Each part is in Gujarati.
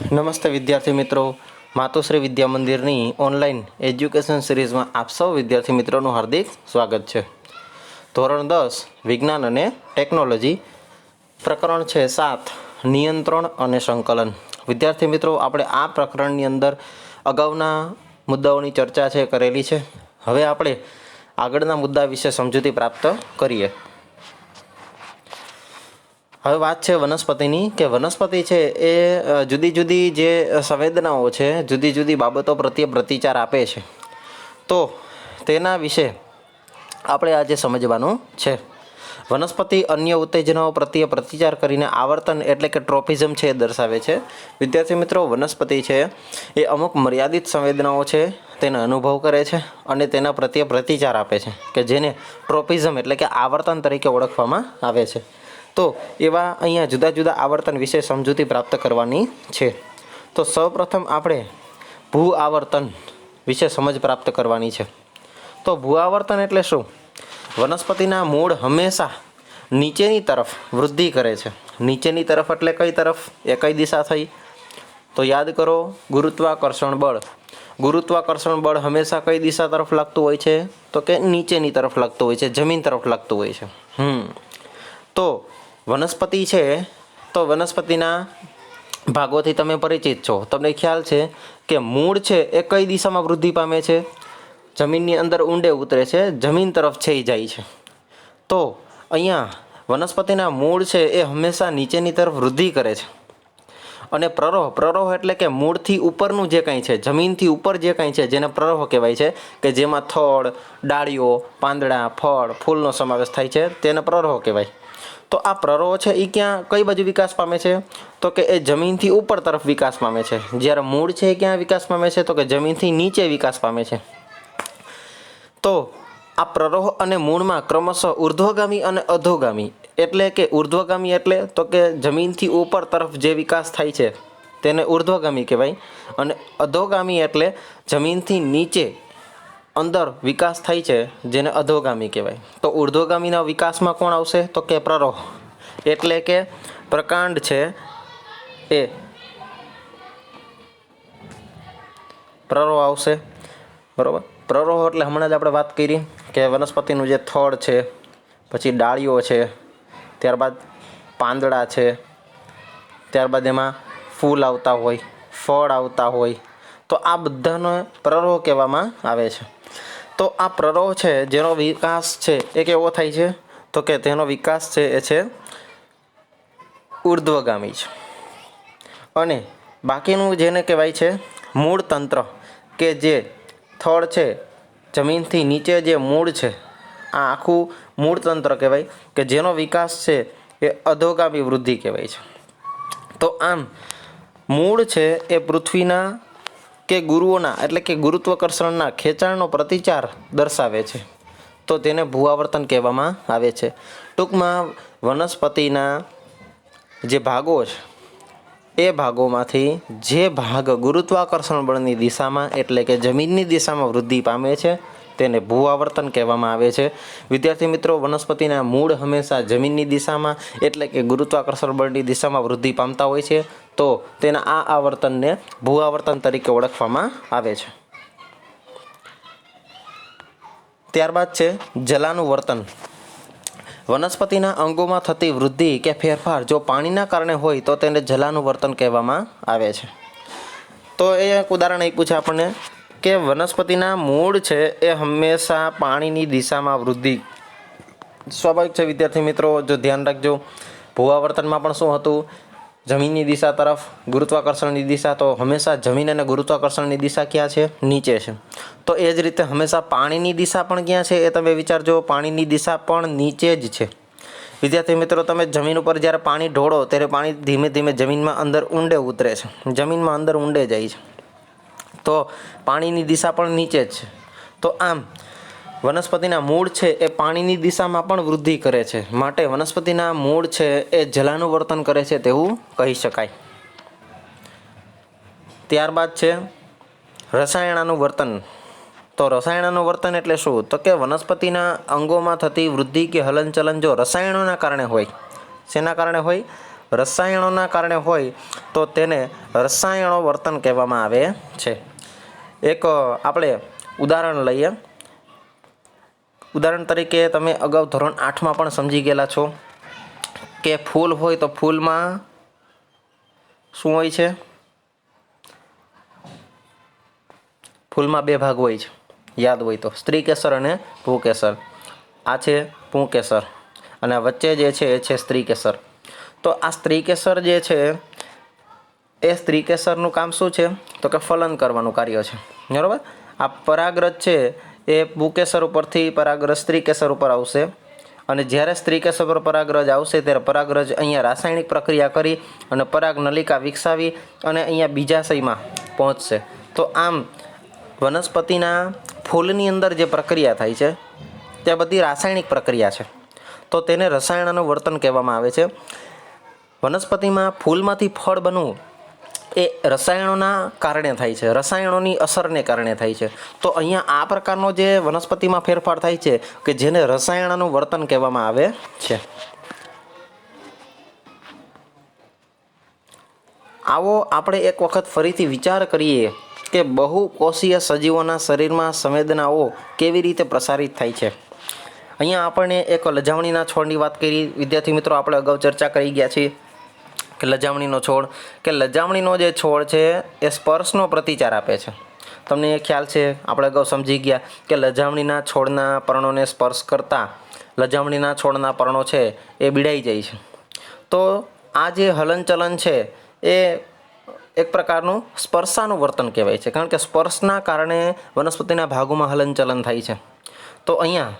નમસ્તે વિદ્યાર્થી મિત્રો. માતુશ્રી વિદ્યા મંદિરની ઓનલાઈન એજ્યુકેશન સિરીઝમાં આપ સૌ વિદ્યાર્થી મિત્રોનું હાર્દિક સ્વાગત છે. ધોરણ દસ, વિજ્ઞાન અને ટેકનોલોજી પ્રકરણ છે સાત, નિયંત્રણ અને સંકલન. વિદ્યાર્થી મિત્રો, આપણે આ પ્રકરણની અંદર અગાઉના મુદ્દાઓની ચર્ચા છે, કરેલી છે. હવે આપણે આગળના મુદ્દા વિશે સમજૂતી પ્રાપ્ત કરીએ. હવે વાત છે વનસ્પતિની કે વનસ્પતિ છે એ જુદી જુદી જે સંવેદનાઓ છે, જુદી જુદી બાબતો પ્રત્યે પ્રતિચાર આપે છે. તો તેના વિશે આપણે આજે સમજવાનું છે. વનસ્પતિ અન્ય ઉત્તેજનાઓ પ્રત્યે પ્રતિચાર કરીને આવર્તન એટલે કે ટ્રોપિઝમ છે એ દર્શાવે છે. વિદ્યાર્થી મિત્રો, વનસ્પતિ છે એ અમુક મર્યાદિત સંવેદનાઓ છે, તેને અનુભવ કરે છે અને તેના પ્રત્યે પ્રતિચાર આપે છે, કે જેને ટ્રોપિઝમ એટલે કે આવર્તન તરીકે ઓળખવામાં આવે છે. તો એવા અહીંયા જુદા જુદા આવર્તન વિશે સમજૂતી પ્રાપ્ત કરવાની છે. તો સૌપ્રથમ આપણે ભૂ આવર્તન વિશે સમજ પ્રાપ્ત કરવાની છે. તો ભૂ આવર્તન એટલે શું? વનસ્પતિના મૂળ હંમેશા નીચેની તરફ વૃદ્ધિ કરે છે. નીચેની તરફ એટલે કઈ તરફ? એ કઈ દિશા થઈ? તો યાદ કરો, ગુરુત્વાકર્ષણ બળ. ગુરુત્વાકર્ષણ બળ હંમેશા કઈ દિશા તરફ લાગતું હોય છે? તો કે નીચેની તરફ લાગતું હોય છે, જમીન તરફ લાગતું હોય છે. હમ. તો વનસ્પતિ છે, તો વનસ્પતિના ભાગોથી તમે પરિચિત છો. તમને ખ્યાલ છે કે મૂળ છે એ કઈ દિશામાં વૃદ્ધિ પામે છે? જમીનની અંદર ઊંડે ઉતરે છે, જમીન તરફ છઈ જાય છે. તો અહીંયા વનસ્પતિના મૂળ છે એ હંમેશા નીચેની તરફ વૃદ્ધિ કરે છે. અને પ્રરોહ પ્રરોહ એટલે કે મૂળથી ઉપરનું જે કંઈ છે, જમીનથી ઉપર જે કંઈ છે, જેને પ્રરોહ કહેવાય છે, કે જેમાં થડ, ડાળીઓ, પાંદડા, ફળ, ફૂલનો સમાવેશ થાય છે, તેને પ્રરોહ કહેવાય. તો આ પ્રરોહ છે એ ક્યાં કઈ બાજુ વિકાસ પામે છે? તો કે એ જમીનથી ઉપર તરફ વિકાસ પામે છે. જ્યારે મૂળ છે, એ ક્યાં વિકાસ પામે છે? તો કે જમીનથી નીચે વિકાસ પામે છે. તો આ પ્રરોહ અને મૂળમાં ક્રમશઃ ઉર્ધ્વગામી અને અધોગામી. એટલે કે ઉર્ધ્વગામી એટલે તો કે જમીનથી ઉપર તરફ જે વિકાસ થાય છે, તેને ઉર્ધ્વગામી કહેવાય. અને અધોગામી એટલે જમીનથી નીચે અંદર વિકાસ થાય છે, જેને અધોગામી કહેવાય. તો ઉર્ધ્વગામીના વિકાસમાં કોણ આવશે? તો કે પ્રરોહ એટલે કે પ્રકાંડ છે એ. પ્રરોહ આવશે. બરાબર? પ્રરોહ એટલે હમણાં જ આપણે વાત કરી કે વનસ્પતિનું જે થડ છે, પછી ડાળીઓ છે, ત્યારબાદ પાંદડા છે, ત્યારબાદ એમાં ફૂલ આવતા હોય, ફળ આવતા હોય. તો આ બધાનો પ્રરોહ કહેવામાં આવે છે. તો આ પ્રરોહ છે, જેનો વિકાસ છે એ કેવો થાય છે, તો કે તેનો વિકાસ છે એ છે ઉર્ધ્વગામી છે. અને બાકીનું જેને કહેવાય છે મૂળ તંત્ર, કે જે થળ છે, જમીનથી નીચે જે મૂળ છે, આ આખું મૂળ તંત્ર કહેવાય, કે જેનો વિકાસ છે એ અધોગામી વૃદ્ધિ કહેવાય છે. તો આમ, મૂળ છે એ પૃથ્વીના કે ગુરુઓના, એટલે કે ગુરુત્વાકર્ષણના ખેંચાણનો પ્રતિચાર દર્શાવે છે. તો તેને ભૂઆવર્તન કહેવામાં આવે છે. ટૂંકમાં, વનસ્પતિના જે ભાગો છે, એ ભાગોમાંથી જે ભાગ ગુરુત્વાકર્ષણ બળની દિશામાં, એટલે કે જમીનની દિશામાં વૃદ્ધિ પામે છે તેને ભૂઆવર્તન કહેવામાં આવે છે. વિદ્યાર્થી મિત્રો, વનસ્પતિના મૂળ હંમેશા જમીનની દિશામાં એટલે કે ગુરુત્વાકર્ષણ બળની દિશામાં વૃદ્ધિ પામતા હોય છે. તો તેના આ આવર્તનને ભૂઆવર્તન તરીકે ઓળખવામાં આવે છે. ત્યારબાદ છે જલાનું વર્તન. વનસ્પતિના અંગોમાં થતી વૃદ્ધિ કે ફેરફાર જો પાણીના કારણે હોય તો તેને જલાનું વર્તન કહેવામાં આવે છે. તો એ એક ઉદાહરણ આપ્યું છે આપણને. કે વનસ્પતિના મૂળ છે એ હંમેશા પાણીની દિશામાં વૃદ્ધિ. સ્વાભાવિક છે વિદ્યાર્થી મિત્રો, જો ધ્યાન રાખજો ભૂવાવર્તનમાં પણ શું હતું? જમીનની દિશા તરફ, ગુરુત્વાકર્ષણની દિશા, તો હંમેશા જમીન અને ગુરુત્વાકર્ષણની દિશા ક્યાં છે? નીચે છે. તો એ જ રીતે હંમેશા પાણીની દિશા પણ ક્યાં છે એ તમે વિચારજો, પાણીની દિશા પણ નીચે જ છે. વિદ્યાર્થી મિત્રો, તમે જમીન ઉપર જ્યારે પાણી ઢોળો, ત્યારે પાણી ધીમે ધીમે જમીનમાં અંદર ઊંડે ઉતરે છે. જમીનમાં અંદર ઊંડે જાય છે. તો પાણીની દિશા પણ નીચે જ છે. તો આમ, વનસ્પતિના મૂળ છે એ પાણીની દિશામાં પણ વૃદ્ધિ કરે છે. માટે વનસ્પતિના મૂળ છે એ જલાનું વર્તન કરે છે તેવું કહી શકાય. ત્યારબાદ છે રસાયણાનું વર્તન. તો રસાયણાનું વર્તન એટલે શું? તો કે વનસ્પતિના અંગોમાં થતી વૃદ્ધિ કે હલનચલન જો રસાયણોના કારણે હોય, શેના કારણે હોય? રસાયણોના કારણે હોય તો તેને રસાયણો વર્તન કહેવામાં આવે છે. એક આપણે ઉદાહરણ લઈએ. ઉદાહરણ તરીકે તમે અગાઉ ધોરણ આઠમાં પણ સમજી ગયેલા છો કે ફૂલ હોય તો ફૂલમાં શું હોય છે? ફૂલમાં બે ભાગ હોય છે. યાદ હોય તો. સ્ત્રી કેસર અને ભૂકેસર આ છે ભૂકેસર અને વચ્ચે જે છે એ છે સ્ત્રી કેસર. તો આ સ્ત્રીકેસર જે છે, એ સ્ત્રીકેસરનું કામ શું છે? તો કે ફલન કરવાનું કાર્ય છે. બરાબર? આ પરાગરજ છે, એ બુકેસર ઉપરથી પરાગરજ સ્ત્રીકેસર ઉપર આવશે. અને જ્યારે સ્ત્રીકેસર પર પરાગરજ આવશે, ત્યારે પરાગરજ અહીંયા રાસાયણિક પ્રક્રિયા કરી અને પરાગ નલિકા વિકસાવી અને અહીંયા બીજાશયમાં પહોંચશે. તો આમ, વનસ્પતિના ફૂલની અંદર જે પ્રક્રિયા થાય છે, તે બધી રાસાયણિક પ્રક્રિયા છે. તો તેને રસાયણનું વર્તન કહેવામાં આવે છે. વનસ્પતિમાં ફૂલમાંથી ફળ બનવું એ રસાયણોના કારણે થાય છે, રસાયણોની અસરને કારણે થાય છે. તો અહીંયા આ પ્રકારનો જે વનસ્પતિમાં ફેરફાર થાય છે કે જેને રસાયણનું વર્તન કહેવામાં આવે છે. આવો આપણે એક વખત ફરીથી વિચાર કરીએ કે બહુકોષીય સજીવોના શરીરમાં સંવેદનાઓ કેવી રીતે પ્રસારિત થાય છે. અહીંયા આપણે એક લજાવણીના છોડની વાત કરી. વિદ્યાર્થી મિત્રો, આપણે અગાઉ ચર્ચા કરી ગયા છીએ. કે લજામણીનો છોડ. કે લજામણીનો જે છોડ છે, એ સ્પર્શનો પ્રતિચાર આપે છે. તમને એ ખ્યાલ છે? આપણે અગાઉ સમજી ગયા કે લજામણીના છોડના પર્ણોને સ્પર્શ કરતાં લજામણીના છોડના પર્ણો છે, એ બીડાઈ જાય છે. તો આ જે હલનચલન છે, એ એક પ્રકારનું સ્પર્શાનું વર્તન કહેવાય છે. કારણ કે સ્પર્શના કારણે વનસ્પતિના ભાગોમાં હલનચલન થાય છે. તો અહીંયા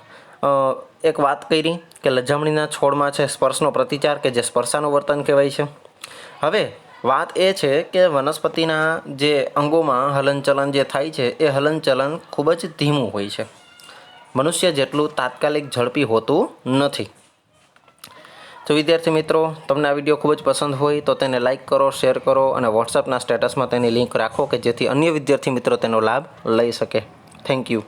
એક વાત કરી કે લજામણીના છોડમાં છે સ્પર્શનો પ્રતિચાર કે જે સ્પર્શાનું વર્તન કહેવાય છે. હવે વાત એ છે કે વનસ્પતિના જે અંગોમાં હલનચલન જે થાય છે, એ હલનચલન ખૂબ જ ધીમું હોય છે. મનુષ્ય જેટલું તાત્કાલિક ઝડપી હોતું નથી. તો વિદ્યાર્થી મિત્રો, તમને આ વીડિયો ખૂબ જ પસંદ હોય તો તેને લાઇક કરો, શેર કરો અને વોટ્સઅપના સ્ટેટસમાં તેની લિંક રાખો કે જેથી અન્ય વિદ્યાર્થી મિત્રો તેનો લાભ લઈ શકે. Thank you.